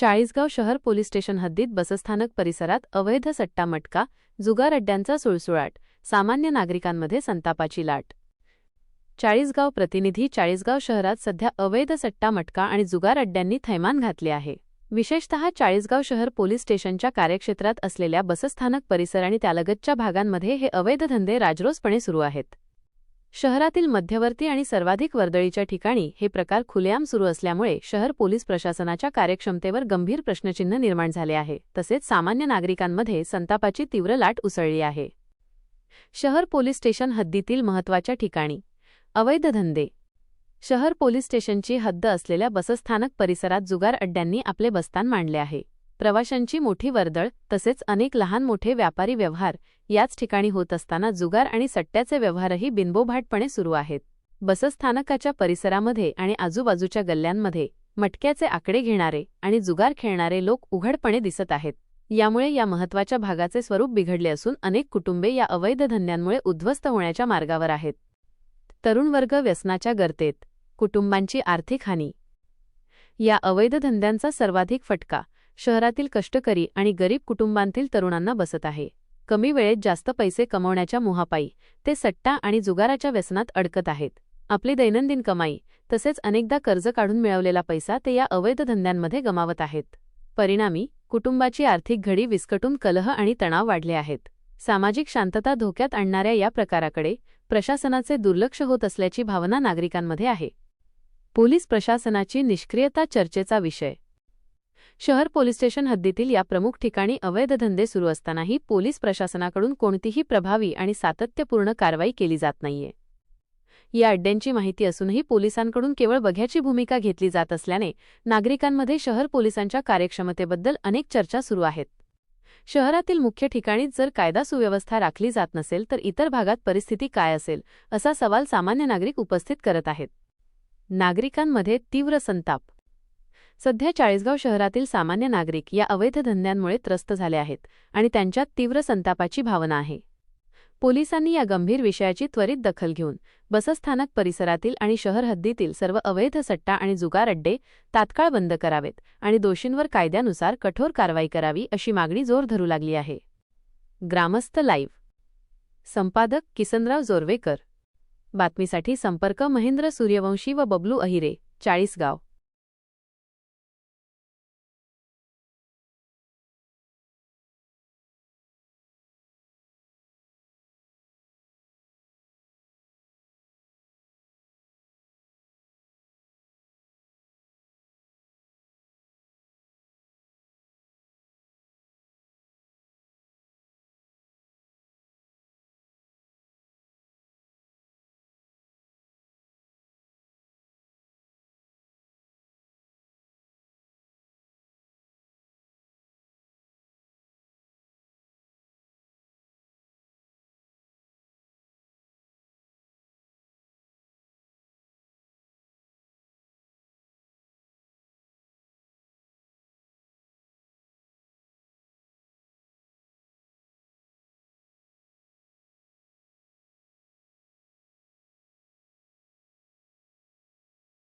चाळीसगाव शहर police station हद्दीत बसस्थानक परिसरात अवैध सट्टा मटका जुगार अड्ड्यांचा सुळसुळाट सामान्य नागरिकांमध्ये संतापाची लाट. चाळीसगाव प्रतिनिधी चाळीसगाव शहरात सध्या अवैध सट्टा मटका आणि जुगार अड्ड्यांनी थैमान घातले आहे. विशेषतः चाळीसगाव शहर पोलीस स्टेशनच्या कार्यक्षेत्रात असलेल्या बसस्थानक परिसर आणि त्यालगतच्या भागांमध्ये हे अवैध धंदे राजरोसपणे सुरू आहेत. शहरातील मध्यवर्ती आणि सर्वाधिक वर्दळीच्या ठिकाणी हे प्रकार खुलेआम सुरू असल्यामुळे शहर पोलीस प्रशासनाच्या कार्यक्षमतेवर गंभीर प्रश्नचिन्ह निर्माण झाले आहे. तसेच सामान्य नागरिकांमध्ये संतापाची तीव्र लाट उसळली आहे. शहर पोलीस स्टेशन हद्दीतील महत्त्वाच्या ठिकाणी. अवैध धंदे. शहर पोलीस स्टेशनची हद्द असलेल्या बसस्थानक परिसरात जुगार अड्ड्यांनी आपले बस्तान मांडले आहे. प्रवाशांची मोठी वर्दळ तसेच अनेक लहान मोठे व्यापारी व्यवहार याच ठिकाणी होत असताना जुगार आणि सट्ट्याचे व्यवहारही बिनबोभाटपणे सुरू आहेत. बसस्थानकाच्या परिसरामध्ये आणि आजूबाजूच्या गल्ल्यांमध्ये मटक्याचे आकडे घेणारे आणि जुगार खेळणारे लोक उघडपणे दिसत आहेत. यामुळे या महत्त्वाच्या भागाचे स्वरूप बिघडले असून अनेक कुटुंबे या अवैध धंद्यांमुळे उद्ध्वस्त होण्याच्या मार्गावर आहेत. तरुण वर्ग व्यसनाच्या गर्तेत कुटुंबांची आर्थिक हानी. या अवैध धंद्यांचा सर्वाधिक फटका शहरातील कष्टकरी आणि गरीब कुटुंबांतील तरुणांना बसत आहे. कमी वेळेत जास्त पैसे कमवण्याच्या मोहापायी ते सट्टा आणि जुगाराच्या व्यसनात अडकत आहेत. आपली दैनंदिन कमाई तसेच अनेकदा कर्ज काढून मिळवलेला पैसा ते या अवैध धंद्यांमध्ये गमावत आहेत. परिणामी कुटुंबाची आर्थिक घडी विस्कटून कलह आणि तणाव वाढले आहेत. सामाजिक शांतता धोक्यात आणणाऱ्या या प्रकाराकडे प्रशासनाचे दुर्लक्ष होत असल्याची भावना नागरिकांमध्ये आहे. पोलीस प्रशासनाची निष्क्रियता चर्चेचा विषय शहर पोलीस स्टेशन हद्दीतील या प्रमुख ठिकाणी अवैध धंदे सुरू असतानाही पोलीस प्रशासनाकडून कोणतीही प्रभावी आणि सातत्यपूर्ण कारवाई केली जात नाहीये. या अड्ड्यांची माहिती असूनही पोलिसांकडून केवळ बघ्याची भूमिका घेतली जात असल्याने नागरिकांमध्ये शहर पोलिसांच्या कार्यक्षमतेबद्दल अनेक चर्चा सुरू आहेत. शहरातील मुख्य ठिकाणीच जर कायदा सुव्यवस्था राखली जात नसेल तर इतर भागात परिस्थिती काय असेल असा सवाल सामान्य नागरिक उपस्थित करत आहेत. नागरिकांमध्ये तीव्र संताप. सध्या चाळीसगाव शहरातील सामान्य नागरिक या अवैध धंद्यांमुळे त्रस्त झाले आहेत आणि त्यांच्यात तीव्र संतापाची भावना आहे. पोलिसांनी या गंभीर विषयाची त्वरित दखल घेऊन बसस्थानक परिसरातील आणि शहर हद्दीतील सर्व अवैध सट्टा आणि जुगार अड्डे तात्काळ बंद करावेत आणि दोषींवर कायद्यानुसार कठोर कारवाई करावी अशी मागणी जोर धरू लागली आहे. ग्रामस्थ लाईव्ह. संपादक किसनराव जोरवेकर. बातमीसाठी संपर्क महेंद्र सूर्यवंशी व बबलू अहिरे चाळीसगाव.